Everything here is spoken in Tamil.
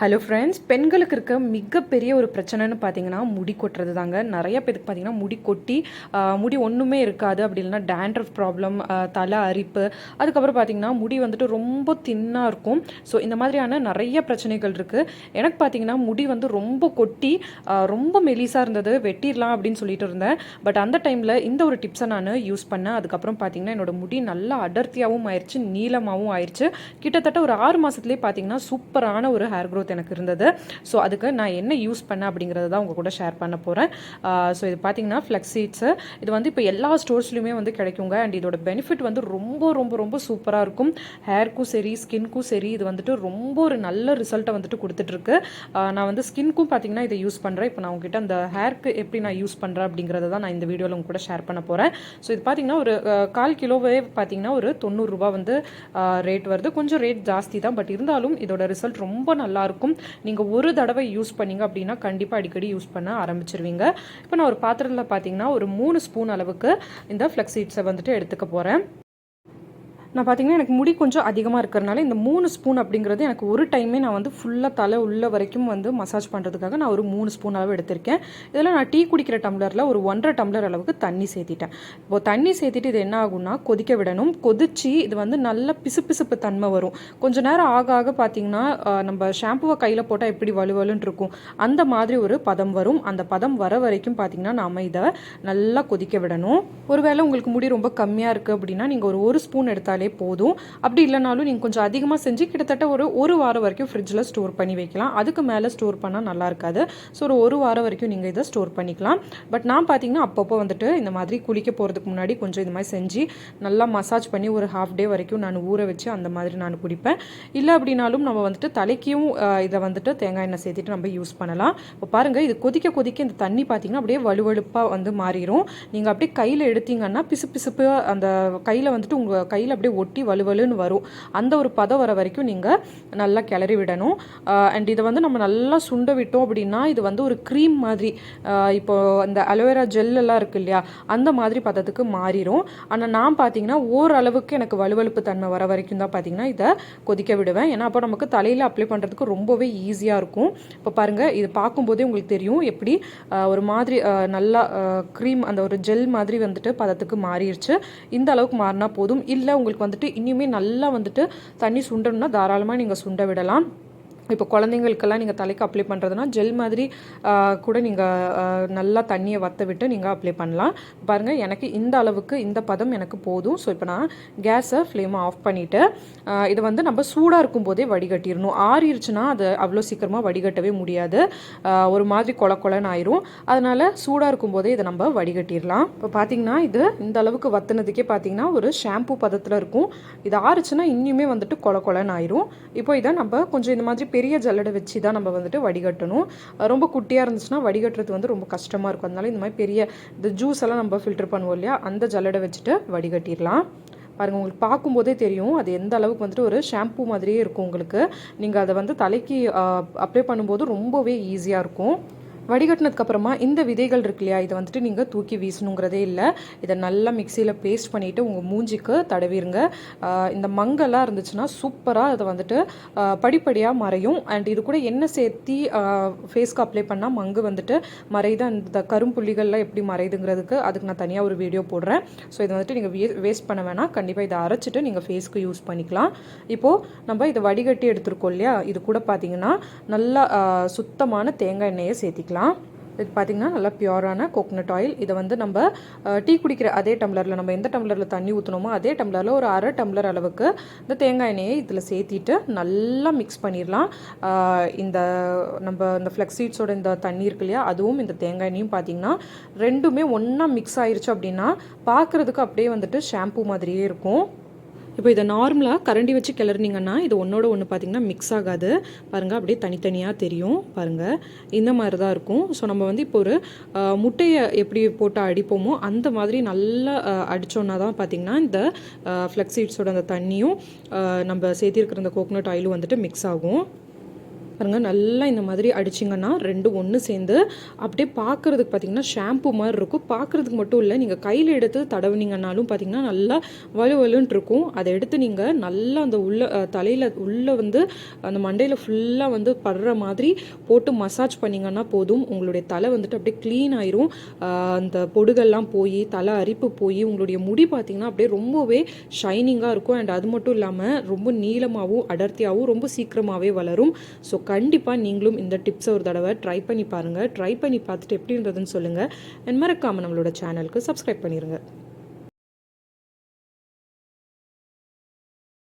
ஹலோ ஃப்ரெண்ட்ஸ் பெண்களுக்கு இருக்க மிகப்பெரிய ஒரு பிரச்சனைன்னு பார்த்தீங்கன்னா முடி கொட்டுறது தாங்க நிறைய பேருக்கு பார்த்தீங்கன்னா முடி கொட்டி முடி ஒன்றுமே இருக்காது அப்படி இல்லைன்னா டேண்ட்ரஃப் ப்ராப்ளம் தலை அரிப்பு. அதுக்கப்புறம் பார்த்தீங்கன்னா முடி வந்துட்டு ரொம்ப தின்னாக இருக்கும். ஸோ இந்த மாதிரியான நிறைய பிரச்சனைகள் இருக்குது எனக்கு பார்த்தீங்கன்னா முடி வந்து ரொம்ப கொட்டி ரொம்ப மெலிசாக இருந்தது. வெட்டிடலாம் அப்படின்னு சொல்லிட்டு இருந்தேன். பட் அந்த டைமில் இந்த ஒரு டிப்ஸை நான் யூஸ் பண்ணேன். அதுக்கப்புறம் பார்த்தீங்கன்னா என்னோட முடி நல்லா அடர்த்தியாகவும் ஆயிடுச்சு நீளமாகவும் ஆயிடுச்சு கிட்டத்தட்ட ஒரு ஆறு மாதத்துலேயே பார்த்தீங்கன்னா சூப்பரான ஒரு ஹேர் க்ரோத் எனக்கு இருந்தது. ஸோ அதுக்கு நான் என்ன யூஸ் பண்ணேன் அப்படிங்கிறத தான் உங்கள் கூட ஷேர் பண்ண போகிறேன் ஸோ இது பார்த்தீங்கன்னா ஃப்ளெக்ஸ் சீட்ஸு இது வந்து இப்போ எல்லா ஸ்டோர்ஸ்லையுமே வந்து கிடைக்குங்க. அண்ட் இதோட பெனிஃபிட் வந்து ரொம்ப ரொம்ப ரொம்ப சூப்பராக இருக்கும். ஹேர்க்கும் சரி ஸ்கின்க்கும் சரி இது வந்துட்டு ரொம்ப ஒரு நல்ல ரிசல்ட்டை வந்துட்டு கொடுத்துட்ருக்கு நான் வந்து ஸ்கின்க்கும் பார்த்தீங்கன்னா இதை யூஸ் பண்ணுறேன் இப்போ நான் உங்ககிட்ட அந்த ஹேர்க்கு எப்படி நான் யூஸ் பண்ணுறேன் அப்படிங்கிறத தான் நான் இந்த வீடியோவில் உங்க கூட ஷேர் பண்ண போகிறேன் ஸோ இது பார்த்தீங்கன்னா ஒரு கால் கிலோவே பார்த்தீங்கன்னா ஒரு தொண்ணூறுரூபா வந்து ரேட் வருது. கொஞ்சம் ரேட் ஜாஸ்தி தான். பட் இருந்தாலும் இதோட ரிசல்ட் ரொம்ப நல்லா இருக்கும். நீங்கள் ஒரு தடவை யூஸ் பண்ணீங்க அப்படின்னா கண்டிப்பாக அடிக்கடி யூஸ் பண்ண ஆரம்பிச்சிருவீங்க. இப்போ நான் ஒரு பாத்திரத்தில் பார்த்தீங்கன்னா ஒரு மூணு ஸ்பூன் அளவுக்கு இந்த ஃப்ளெக்ஸ் சீட்ஸை வந்துட்டு எடுத்துக்க போகிறேன் நான் பார்த்தீங்கன்னா எனக்கு முடி கொஞ்சம் அதிகமாக இருக்கிறனால இந்த மூணு ஸ்பூன் அப்படிங்கிறது எனக்கு ஒரு டைமே நான் வந்து ஃபுல்லாக தலை உள்ள வரைக்கும் வந்து மசாஜ் பண்ணுறதுக்காக நான் ஒரு மூணு ஸ்பூன் அளவு எடுத்திருக்கேன். இதில் நான் டீ குடிக்கிற டம்ளரில் ஒரு ஒன்றரை டம்ளர் அளவுக்கு தண்ணி சேர்த்திட்டேன். இப்போ தண்ணி சேர்த்திட்டு இது என்ன ஆகும்னா கொதிக்க விடணும். கொதிச்சு இது வந்து நல்ல பிசுபிசுப்பு தன்மை வரும். கொஞ்ச நேரம் ஆக ஆக பார்த்தீங்கன்னா நம்ம ஷாம்புவை கையில் போட்டால் எப்படி வலுவலுன்னு இருக்கும். அந்த மாதிரி ஒரு பதம் வரும். அந்த பதம் வர வரைக்கும் பார்த்தீங்கன்னா நாம் இதை நல்லா கொதிக்க விடணும். ஒருவேளை உங்களுக்கு முடி ரொம்ப கம்மியாக இருக்குது அப்படின்னா நீங்கள் ஒரு ஒரு ஸ்பூன் எடுத்தாலே போதும். அப்படி இல்லைனாலும் நீங்கள் கொஞ்சம் அதிகமாக செஞ்சு கிட்டத்தட்ட ஒரு ஒரு வாரம் வரைக்கும் ஃப்ரிட்ஜில் ஸ்டோர் பண்ணி வைக்கலாம். அதுக்கு மேலே ஸ்டோர் பண்ணால் நல்லா இருக்காது. ஸோ ஒரு ஒரு வாரம் வரைக்கும் நீங்கள் இதை ஸ்டோர் பண்ணிக்கலாம். பட் நான் பார்த்தீங்கன்னா அப்பப்போ வந்துட்டு இந்த மாதிரி குளிக்க போகிறதுக்கு முன்னாடி கொஞ்சம் இந்த மாதிரி செஞ்சு நல்லா மசாஜ் பண்ணி ஒரு ஹாஃப் டே வரைக்கும் நான் ஊற வச்சு அந்த மாதிரி நான் குடிப்பேன். இல்லை அப்படின்னாலும் நம்ம வந்துட்டு தலைக்கும் இதை வந்துட்டு தேங்காய் எண்ணெய் சேர்த்துட்டு நம்ம யூஸ் பண்ணலாம். இப்போ பாருங்கள் இது கொதிக்க கொதிக்க இந்த தண்ணி பார்த்தீங்கன்னா அப்படியே வலுவழுப்பாக வந்து மாறிடும் நீங்கள் அப்படியே கையில் எடுத்தீங்கன்னா பிசு பிசுப்பு அந்த கையில் வந்துட்டு உங்கள் கையில் அப்படியே ஒட்டி வலுவலுன்னு வரும். அந்த ஒரு பதம் வர வரைக்கும் நீங்கள் நல்லா கிளறி விடணும். அண்ட் இதை வந்து நம்ம நல்லா சுண்ட விட்டோம் அப்படின்னா இது வந்து ஒரு க்ரீம் மாதிரி இப்போ அந்த அலோவேரா ஜெல்லெல்லாம் இருக்குது இருக்கு இல்லையா அந்த மாதிரி பதத்துக்கு மாறிடும் ஆனால் நான் பார்த்தீங்கன்னா ஓரளவுக்கு எனக்கு வலுவழுப்பு தன்மை வர வரைக்கும் தான் பார்த்தீங்கன்னா இதை கொதிக்க விடுவேன். ஏன்னா அப்போ நமக்கு தலையில் அப்ளை பண்ணுறதுக்கு ரொம்பவே ஈஸியாக இருக்கும். இப்போ பாருங்கள் இது பார்க்கும்போதே உங்களுக்கு தெரியும் எப்படி ஒரு மாதிரி நல்லா க்ரீம் அந்த ஒரு ஜெல் மாதிரி வந்துட்டு பதத்துக்கு மாறிடுச்சு இந்த அளவுக்கு மாறினா போதும். இல்லை உங்களுக்கு வந்துட்டு இனிமே நல்லா வந்துட்டு தண்ணி சுண்டணும்னா தாராளமாக நீங்கள் சுண்ட விடலாம். இப்போ குழந்தைங்களுக்கெல்லாம் நீங்கள் தலைக்கு அப்ளை பண்ணுறதுனா ஜெல் மாதிரி கூட நீங்கள் நல்லா தண்ணியை வற்ற விட்டு நீங்கள் அப்ளை பண்ணலாம். பாருங்கள் எனக்கு இந்த அளவுக்கு இந்த பதம் எனக்கு போதும். ஸோ இப்போ நான் கேஸை ஃப்ளேமை ஆஃப் பண்ணிவிட்டு இதை வந்து நம்ம சூடாக இருக்கும் போதே வடிகட்டிடணும். ஆறிடுச்சுன்னா அது அவ்வளோ சீக்கிரமாக வடிகட்டவே முடியாது. ஒரு மாதிரி கொல கொலன்னு ஆயிரும். அதனால் சூடாக இருக்கும்போதே இதை நம்ம வடிகட்டிடலாம். இப்போ பார்த்தீங்கன்னா இது இந்த அளவுக்கு வத்துனதுக்கே பார்த்தீங்கன்னா ஒரு ஷாம்பு பதத்தில் இருக்கும். இது ஆறுச்சுன்னா இன்னுமே வந்துட்டு கொல கொலன்னு ஆயிரும். இப்போ இதை நம்ம கொஞ்சம் இந்த மாதிரி பெரிய பெரிய ஜல்லடை வச்சு தான் நம்ம வந்துட்டு வடிகட்டணும். ரொம்ப குட்டியாக இருந்துச்சுன்னா வடிகட்டுறது வந்து ரொம்ப கஷ்டமாக இருக்கும். அதனால இந்த மாதிரி பெரிய இந்த ஜூஸ் எல்லாம் நம்ம ஃபில்டர் பண்ணுவோம் இல்லையா? அந்த ஜல்லடை வச்சுட்டு வடிகட்டிடலாம். பாருங்கள் உங்களுக்கு பார்க்கும்போதே தெரியும். அது எந்த அளவுக்கு வந்துட்டு ஒரு ஷாம்பு மாதிரியே இருக்கும் உங்களுக்கு. நீங்கள் அதை வந்து தலைக்கு அப்ளை பண்ணும்போது ரொம்பவே ஈஸியாக இருக்கும். வடிகட்டினதுக்கு அப்புறமா இந்த விதைகள் இருக்கு இல்லையா? இதை வந்துட்டு நீங்கள் தூக்கி வீசணுங்கிறதே இல்லை. இதை நல்லா மிக்சியில் பேஸ்ட் பண்ணிவிட்டு உங்கள் மூஞ்சிக்கு தடவிருங்க. இந்த மங்கெல்லாம் இருந்துச்சுன்னா சூப்பராக அதை வந்துட்டு படிப்படியாக மறையும். அண்ட் இது கூட எண்ணெய் சேர்த்தி ஃபேஸ்க்கு அப்ளை பண்ணால் மங்கு வந்துட்டு மறையுது. அந்த கரும்புள்ளிகள்லாம் எப்படி மறையுதுங்கிறதுக்கு அதுக்கு நான் தனியாக ஒரு வீடியோ போடுறேன். ஸோ இதை வந்துட்டு நீங்கள் வே வேஸ்ட் பண்ண வேணாம். கண்டிப்பாக இதை அரைச்சிட்டு நீங்கள் ஃபேஸ்க்கு யூஸ் பண்ணிக்கலாம். இப்போது நம்ம இதை வடிகட்டி எடுத்துருக்கோம் இல்லையா? இது கூட பார்த்தீங்கன்னா நல்லா சுத்தமான தேங்காய் எண்ணெயை சேர்த்திக்கலாம். இது பார்த்திங்கன்னா நல்லா பியூரான கோகனட் ஆயில் இதை வந்து நம்ம டீ குடிக்கிற அதே டம்ளரில் நம்ம எந்த டம்ளரில் தண்ணி ஊற்றுனோமோ அதே டம்ளரில் ஒரு அரை டம்ளர் அளவுக்கு இந்த தேங்காய் எண்ணெயை இதில் சேர்த்திட்டு நல்லா மிக்ஸ் பண்ணிடலாம். இந்த நம்ம இந்த ஃப்ளெக்ஸீட்ஸோட இந்த தண்ணி இருக்கு இல்லையா அதுவும் இந்த தேங்காய் எண்ணெயும் பார்த்திங்கன்னா ரெண்டுமே ஒன்றா மிக்ஸ் ஆயிடுச்சு அப்படின்னா பார்க்குறதுக்கு அப்படியே வந்துட்டு ஷாம்பு மாதிரியே இருக்கும். இப்போ இதை நார்மலாக கரண்டி வச்சு கிளறினீங்கன்னா இது ஒன்றோட ஒன்று பார்த்தீங்கன்னா மிக்ஸ் ஆகாது. பாருங்கள் அப்படியே தனித்தனியாக தெரியும். பாருங்கள் இந்த மாதிரி தான் இருக்கும். ஸோ நம்ம வந்து இப்போ ஒரு முட்டையை எப்படி போட்டு அடிப்போமோ அந்த மாதிரி நல்லா அடித்தோன்னா அடிச்சோன்னா தான் பார்த்தீங்கன்னா இந்த ஃப்ளெக்ஸ் சீட்ஸோட அந்த தண்ணியும் நம்ம சேர்த்திருக்கிற அந்த கோகோனட் ஆயிலும் வந்துட்டு மிக்ஸ் ஆகும். பாருங்கள் நல்லா இந்த மாதிரி அடிச்சிங்கன்னா ரெண்டு ஒன்று சேர்ந்து அப்படியே பார்க்குறதுக்கு பார்த்தீங்கன்னா ஷாம்பு மாதிரி இருக்கும். பார்க்குறதுக்கு மட்டும் இல்லை நீங்கள் கையில் எடுத்து தடவுனீங்கன்னாலும் பார்த்தீங்கன்னா நல்லா வலு வலுன்ட்டு இருக்கும். அதை எடுத்து நீங்கள் நல்லா அந்த உள்ள தலையில் உள்ளே வந்து அந்த மண்டையில் ஃபுல்லாக வந்து படுற மாதிரி போட்டு மசாஜ் பண்ணிங்கன்னா போதும். உங்களுடைய தலை வந்துட்டு அப்படியே க்ளீன் ஆயிரும். அந்த பொடுகெல்லாம் போய் தலை அரிப்பு போய் உங்களுடைய முடி பார்த்தீங்கன்னா அப்படியே ரொம்பவே ஷைனிங்காக இருக்கும். அண்ட் அது மட்டும் இல்லாமல் ரொம்ப நீளமாகவும் அடர்த்தியாகவும் ரொம்ப சீக்கிரமாகவே வளரும். ஸோ கண்டிப்பாக நீங்களும் இந்த டிப்ஸை ஒரு தடவை ட்ரை பண்ணி பாருங்கள் ட்ரை பண்ணி பார்த்துட்டு எப்படி இருந்ததுன்னு சொல்லுங்கள் அண்ட் மறக்காமல் நம்மளோட சேனலுக்கு சப்ஸ்கிரைப் பண்ணிடுங்க